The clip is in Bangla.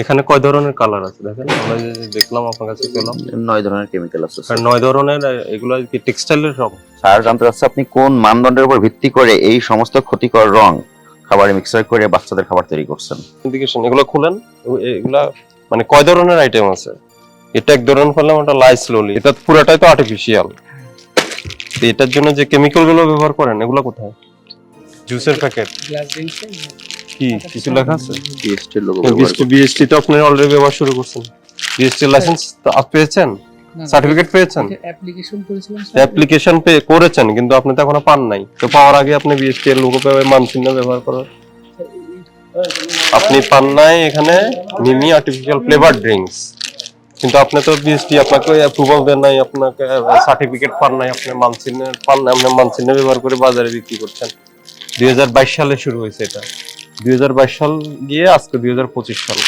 এখানে কয় ধরনের কালার আছে দেখেন? আমরা যে দেখলাম আপনার কাছে পেলাম। নয় ধরনের কেমিক্যাল আছে স্যার নয় ধরনের এগুলো কি টেক্সটাইলের সব স্যার জানতে চাচ্ছে আপনি কোন মানদণ্ডের উপর ভিত্তি করে এই সমস্ত ক্ষতিকর রং খাবারে মিক্সার করে বাচ্চাদের খাবার তৈরি করছেন? ইন্ডিকেশন এগুলো খুলেন। এগুলা মানে কয় ধরনের আইটেম আছে? এটা এক ধরনের ফেললাম ওটা লাই স্লোলি এটা পুরোটাই তো আর্টিফিশিয়াল এটার জন্য যে কেমিক্যালগুলো ব্যবহার করেন এগুলো কোথায়? জুসের প্যাকেট গ্লাস ড্রিঙ্কসে কি কিছু লেখা আছে? লোগো বিএসটি বিএসটি তো আপনি অলরেডি ব্যবহার শুরু করছেন। বিএসটি লাইসেন্স পেয়েছেন? সার্টিফিকেট পেয়েছেন? অ্যাপ্লিকেশন করেছিলাম অ্যাপ্লিকেশন পে করেছেন কিন্তু আপনি তো এখনও পান নাই। তো পাওয়ার আগে আপনি বিএসটি এর লোগো পেয়ে মানচিহ্ন ব্যবহার করার। আপনি পান নাই এখানে মিমি আর্টিফিশিয়াল ফ্লেভার ড্রিঙ্কস কিন্তু আপনি তো বিএসটি আপনাকে অ্যাপ্রুভাল দেন নাই আপনাকে সার্টিফিকেট পান নাই আপনি মানচিহ্ন পান নাই আপনি মানচিহ্ন ব্যবহার করে বাজারে বিক্রি করছেন। দুই হাজার বাইশ সালে শুরু হয়েছে এটা। দুই হাজার বাইশ সাল গিয়ে আজকে দুই হাজার পঁচিশ সাল।